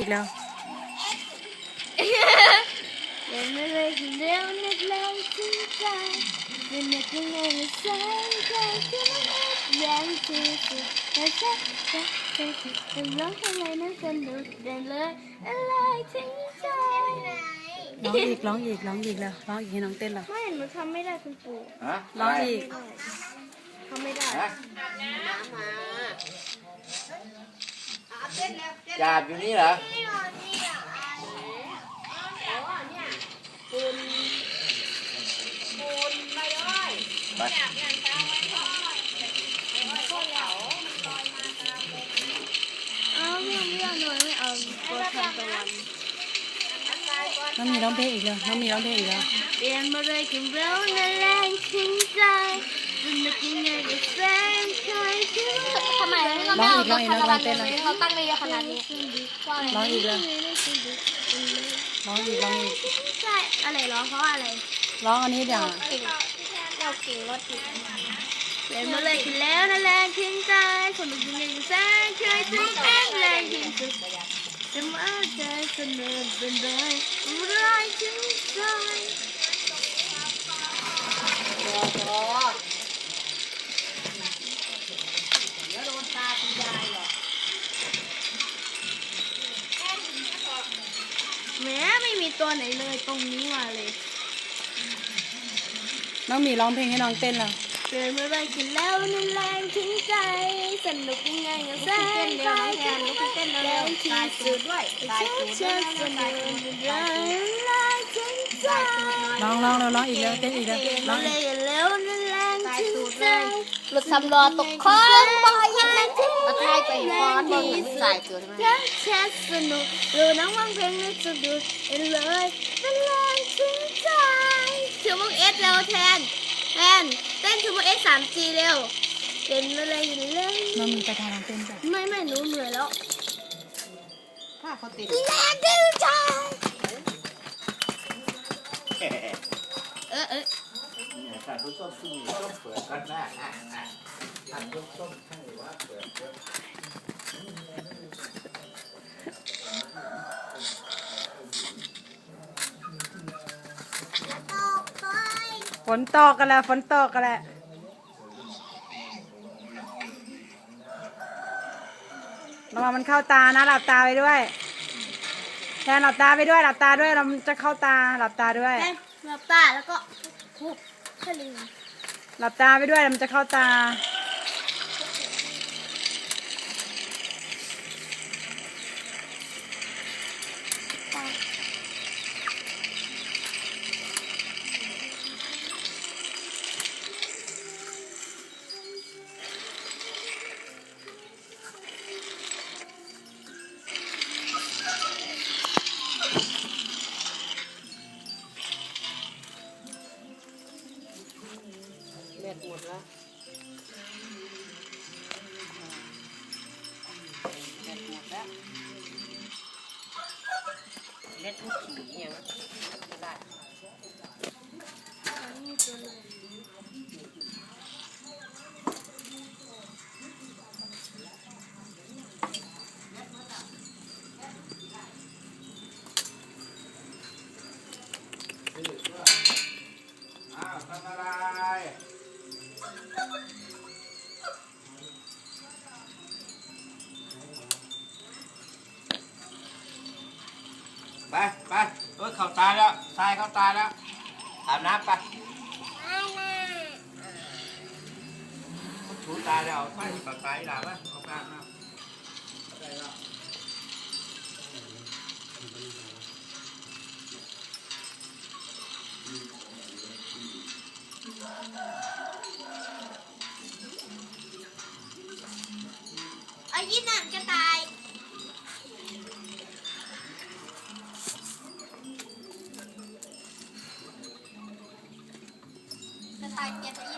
อีกแล้วเดินมาเลยคนเดียวนักเลงถึงใจเป็นนักเลงแสนใจที่มันยังที่สุดแต่ฉันจะจะจะร้องทำไมนั้นสนุกเดินเลยอะไรถึงใจร้องอีกร้องอีกร้องอีกแล้วร้องอีกให้น้องเต้นแล้วไม่หนูทำไม่ได้คุณปู่ฮะร้องอีกทำไม่ได้ จาบอยู่นี่เหรอไปเอาเรื่องเรื่องหน่อยไม่เอาตัวทำตะวันน้องมีร้องเพลงอีกแล้วน้องมีร้องเพลงอีกแล้วเรียนมาเลยกับเรานั่นแรงถึงใจสนุกยังไงก็แสนเคยถึง ทำไมเราไม่เอาตัวคาราวันเลยเขาตั้งได้เยอะขนาดนี้ร้องอีกแล้วร้องอีกร้องอีกใช่อะไรร้องเพราะอะไรร้องอันนี้เดี๋ยวเก่งเราเก่งรถติดเรียนมาเลยกันแล้วนั่นแรงถึงใจสนุกยังไงก็แสนเคยถึงแรงแรงที่สุดจะมาใจเสนอเป็นไรร้ายถึงใจ แม้ไม่มีตัวไหนเลยตรงนี้มาเลย น้องมีร้องเพลงให้น้องเต้นแล้วเดินมาเลยกินแล้วนั่นแรงถึงใจ สนุกยังไงก็แสนใจถึงแรงที่สุดด้วยฉันจะสนุกเป็นไรแรงถึงใจร้องร้องแล้วร้องอีกแล้วเต้นอีกแล้วเดินร้อมางเลอียกกันแล้วนั่นแรงถึงใจหลุดสำรอตกคอนบอยยังไงก็ทายไปฟอนบอล สายตัวใช่ไหมฉันแค่สนุกรู้น้องฟังเพลงแล้วจะดูเลยเป็นแรงถึงใจถือมุกเอสเร็วแทนแทนเต้นถือมุกเอสสามจีเร็วเดินมาเลยกันแล้วน้องมีไปทางน้องเต้นจ้ะไม่ไม่หนูเหนื่อยแล้วถ้าเขาติดแรงดึงใจเออเออท่านผู้ชมที่มีส้มเปิดกันนะท่านผู้ชมให้ว่าเปิดเปิด ฝนตกกันแล้วฝนตกกันแล้วระวังมันเข้าตานะ หลับตาไปด้วยแทนหลับตาไปด้วย หลับตาด้วยเราจะเข้าตาหลับตาด้วยแทนหลับตาแล้วก็ทุบทะลึงหลับตาไปด้วยมันจะเข้าตา เบ็ดทุกขี่อย่างไม่ได้อ้าวทำอะไร ไปไปเออเข้าตายแล้วทรายเข้าตายแล้วอาบน้ำไปถูตายแล้วเอาไฟเข้าตาอีหล่าปะเอาไปอาบน้ำได้แล้วอายินันกระตาย จะ